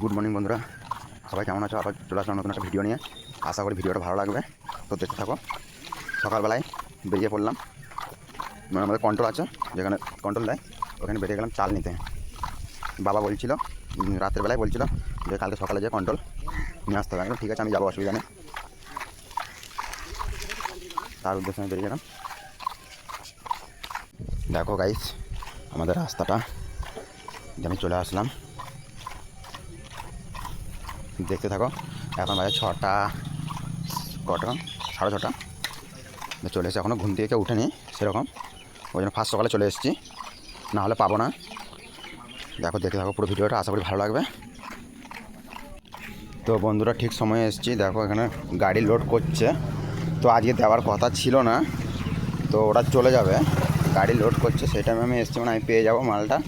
Good morning বন্ধুরা। সবাই কেমন আছো? আবার চলে আসলাম নতুন একটা ভিডিও নিয়ে। আশা করি ভিডিওটা ভালো লাগবে। তো দেখতে থাকো। সকালবেলায় বেরিয়ে পড়লাম। মানে আমাদের কন্ট্রোল আছে, যেখানে কন্ট্রোল দেয়, ওখানে বেরিয়ে গেলাম চাল নিতে। বাবা বলছিল রাতের বেলায় বলছিল যে কালকে সকালে যে কন্ট্রোল নিয়ে আসতে হবে। ঠিক আছে, আমি যাব, অসুবিধা নেই। তার উদ্দেশ্যে আমি বেরিয়ে গেলাম। দেখো গাইস আমাদের রাস্তাটা আমি চলে আসলাম। দেখতে থাকো। এখন বাজে ছটা, কটা, সাড়ে ছটা। চলে এসে এখনও ঘুম থেকে কেউ উঠেনি, সেরকম। ওই জন্য ফার্স্ট সকালে চলে এসেছি। না হলে পাবো না। দেখো, দেখতে থাকো পুরো ভিডিওটা, আশা করি ভালো লাগবে। তো বন্ধুরা, ঠিক সময়ে এসেছি। দেখো, এখানে গাড়ি লোড করছে। তো আজকে দেওয়ার কথা ছিল না। তো ওরা চলে যাবে। গাড়ি লোড করছে, সেই টাইমে আমি এসেছি মানে আমি পেয়ে যাব মালটা।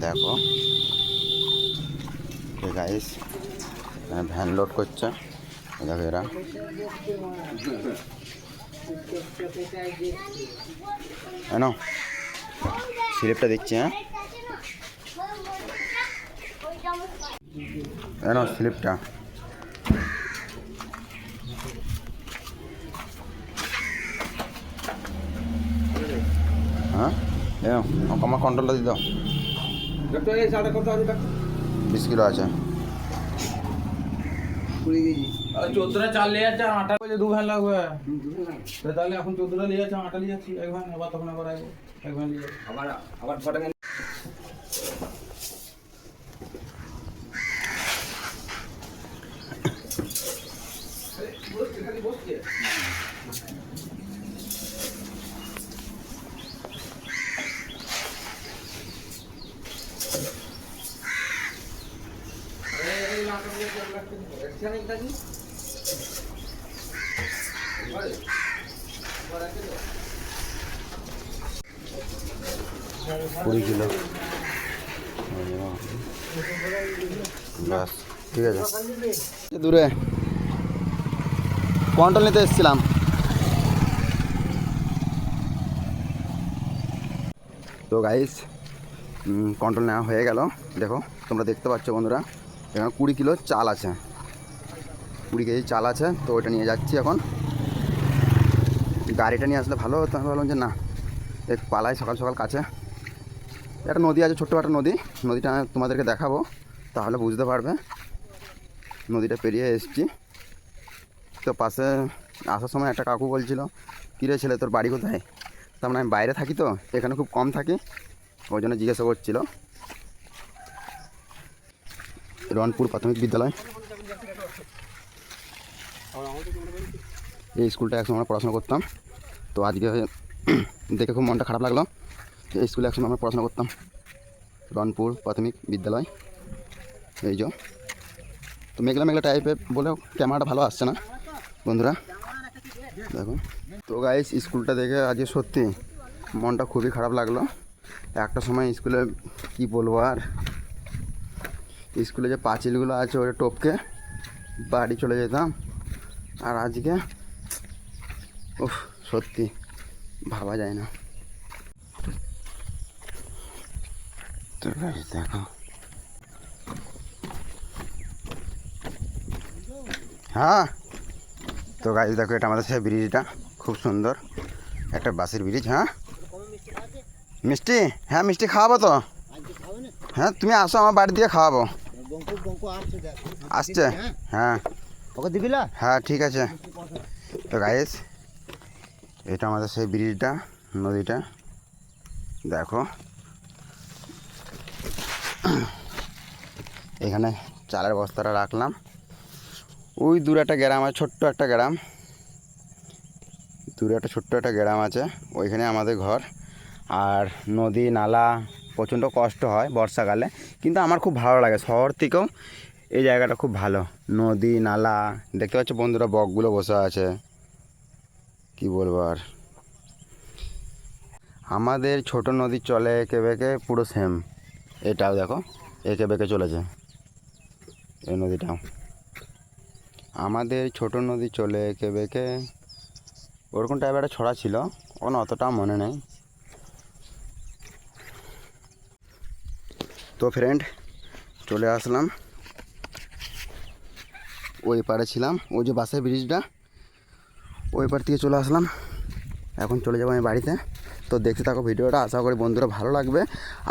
দেখো। গাইস ভ্যান লোড করছে। দেখো এরা। কেন স্লিপটা দিচ্ছি হ্যাঁ। কেন স্লিপটা। হ্যাঁ? আমার কন্ট্রোলটা দিত সাদা কত আছে। ডাক্তার বিশ কিলো আছে চোদ্দটা চাল নিয়ে যাচ্ছে আটা বলছে দু ভ্যান লাগবে? তো তাহলে এখন চোদ্দটা নিয়ে যাচ্ছে আটা নিয়ে যাচ্ছি এক ভ্যান আবার তখন আবার আসব এক ভ্যান নিয়ে যাচ্ছি। আবার আবার ছটা কুড়ি কিলো। ঠিক আছে। দূরে। কন্ট্রোল নিতে এসেছিলাম। তো গাইস কন্ট্রোল নেওয়া হয়ে গেল। দেখো, তোমরা দেখতে পাচ্ছ বন্ধুরা, এখানে কুড়ি কিলো চাল আছে। কুড়ি কেজি চাল আছে, তো ওইটা নিয়ে যাচ্ছি এখন। গাড়িটা নিয়ে আসলে ভালো হতো, আমি ভাবলাম যে না এক পালাই সকাল সকাল কাছে। একটা নদী আছে ছোট্ট একটা নদী, নদীটা তোমাদেরকে দেখাবো, তাহলে বুঝতে পারবে। নদীটা পেরিয়ে এসেছি। তো পাশে আসার সময় একটা কাকু বলছিল, কিরে ছেলে, তোর বাড়ি কোথায়? তার মানে আমি বাইরে থাকি তো, এখানে খুব কম থাকি, ওই জন্য জিজ্ঞাসা করছিল। রনপুর প্রাথমিক বিদ্যালয়। এই স্কুলটা একসময় আমরা পড়াশোনা করতাম। তো আজকে দেখে খুব মনটা খারাপ লাগল। যে এই স্কুলে একসময় আমরা পড়াশোনা করতাম। রনপুর প্রাথমিক বিদ্যালয়। এই যে। তো মেঘলা মেঘলা টাইপের বলেও ক্যামেরাটা ভালো আসছে না, বন্ধুরা। দেখো। তো গাইস স্কুলটা দেখে আজকে সত্যি মনটা খুবই খারাপ লাগল। একটা সময় স্কুলে কি বলব আর? স্কুলে যে পাঁচিলগুলো আছে ওটা টপকে বাড়ি চলে যেতাম। আর আজকে উফ সত্যি ভাবা যায় না। তো দেখো। হ্যাঁ তো গাছ দেখো এটা আমাদের সেই ব্রিজটা খুব সুন্দর। একটা বাসের ব্রিজ হ্যাঁ? মিষ্টি হ্যাঁ মিষ্টি খাওয়াবো তো? হ্যাঁ তুমি আসো আমার বাড়ি দিয়ে খাওয়াবো। আসছে হ্যাঁ। ওকে দিবিলা হ্যাঁ ঠিক আছে। তো গাইস এটা আমাদের সেই ব্রিজটা, নদীটা। দেখো। এখানে চালের বস্তাটা রাখলাম। ওই দূরে একটা গ্রাম আছে, ছোট্ট একটা গ্রাম। দূরে একটা ছোট্ট একটা গ্রাম আছে, ওইখানে আমাদের ঘর। আর নদী, নালা, প্রচণ্ড কষ্ট হয় বর্ষাকালে। কিন্তু আমার খুব ভালো লাগে, শহর থেকেও এই জায়গাটা খুব ভালো। নদী, নালা, দেখতে পাচ্ছ বন্ধুরা বকগুলো বসে আছে। কি বলব আর? আমাদের ছোট নদী চলে এঁকে বেঁকে পুরো সেম এটাও দেখো, এঁকে বেঁকে চলেছে। এই নদীটাও। আমাদের ছোট নদী চলে এঁকে বেঁকে, ওরকম টাইপের একটা ছড়া ছিল ওখানে অতটা মনে নেই। তো ফ্রেন্ড চলে আসলাম। ওই পারে ছিলাম, ওই যে বাসের ব্রিজটা ওই পার থেকে চলে আসলাম। এখন চলে যাব আমি বাড়িতে। তো দেখতে থাকো ভিডিওটা, আশা করি বন্ধুরা ভালো লাগবে।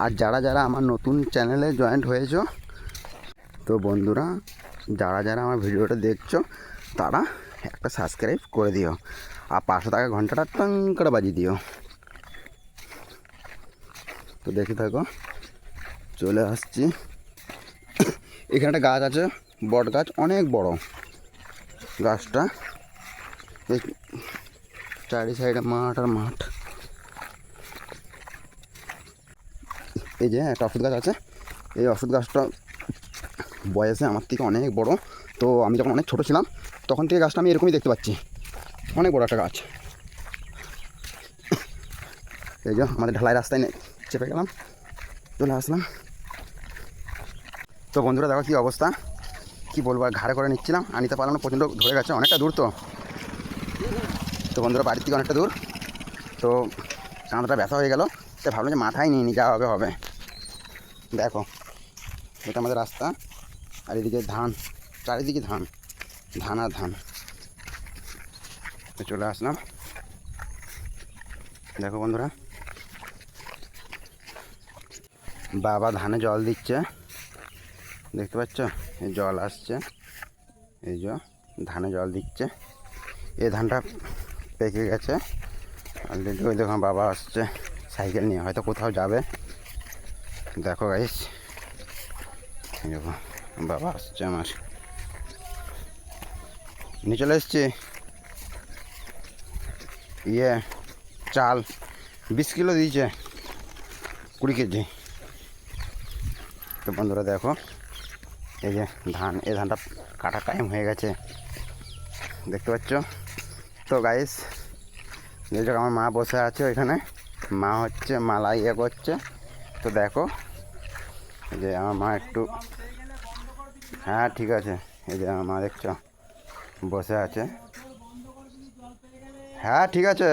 আর যারা যারা আমার নতুন চ্যানেলে জয়েন্ট হয়েছো, তো বন্ধুরা, যারা যারা আমার ভিডিওটা দেখছ, তারা একটা সাবস্ক্রাইব করে দিও। আর পাঁচশো টাকা ঘন্টাটা টং করে বাজিয়ে দিও। তো দেখে থাকো, চলে আসছি। এখানে একটা গাছ আছে বট গাছ অনেক বড়। গাছটা চারি সাইডে মাঠ আর মাঠ। এই যে একটা ওষুধ গাছ আছে। এই ওষুধ গাছটা বয়সে আমার থেকে অনেক বড়। তো আমি যখন অনেক ছোট ছিলাম, তখন থেকে গাছটা আমি এরকমই দেখতে পাচ্ছি। অনেক বড় একটা গাছ। এই যে আমাদের ঢালাই রাস্তায় চেপে গেলাম। চলে আসলাম। তো বন্ধুরা দেখো কী অবস্থা। কি বলব, আর ঘাড়ে করে নিচ্ছিলাম। আর নিতে পারলাম না প্রচণ্ড ধরে গেছে, অনেকটা দূর তো। তো বন্ধুরা, বাড়ির থেকে অনেকটা দূর। তো কাঁধটা ব্যথা হয়ে গেল। তাই ভাবলাম যে মাথায় নিয়ে নিয়ে যাওয়া হবে হবে। দেখো, এটা আমাদের রাস্তা। আর এদিকে ধান, চারিদিকে ধান ধান আর ধান। তো চলে আসলাম। দেখো বন্ধুরা। বাবা ধানে জল দিচ্ছে। দেখতে পাচ্ছ? জল আসছে। এই যে ধানে জল দিচ্ছে। এই ধানটা পেকে গেছে। অলরেডি ওই দেখো বাবা আসছে সাইকেল নিয়ে। হয়তো কোথাও যাবে। দেখো গাইস দেখো, বাবা আসছে আমার। নিয়ে চলে এসছি। ইয়ে চাল। বিশ কিলো দিয়েছে। কুড়ি কেজি। তো বন্ধুরা দেখো এই যে ধান, এই ধানটা কাটা টাইম হয়ে গেছে। দেখতে পাচ্ছ? তো গাইস যে আমার মা বসে আছে ওইখানে। মা হচ্ছে মালা ইয়ে করছে। তো দেখো, এই যে আমার মা একটু হ্যাঁ ঠিক আছে। এই যে আমার মা দেখছ, বসে আছে। হ্যাঁ ঠিক আছে।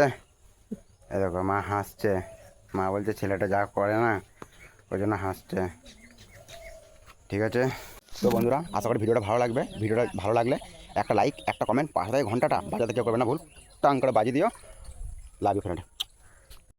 এই দেখো, মা হাসছে। মা বলছে, ছেলেটা যা করে না, ওই জন্য হাসছে। ঠিক আছে? তো বন্ধুরা, আশা করি ভিডিওটা ভালো লাগবে। ভিডিওটা ভালো লাগলে একটা লাইক একটা কমেন্ট পাশে ঘন্টাটা বাজাতে কেউ করবে না, ভুল। টাং করে বাজিয়ে দিও। Love you friend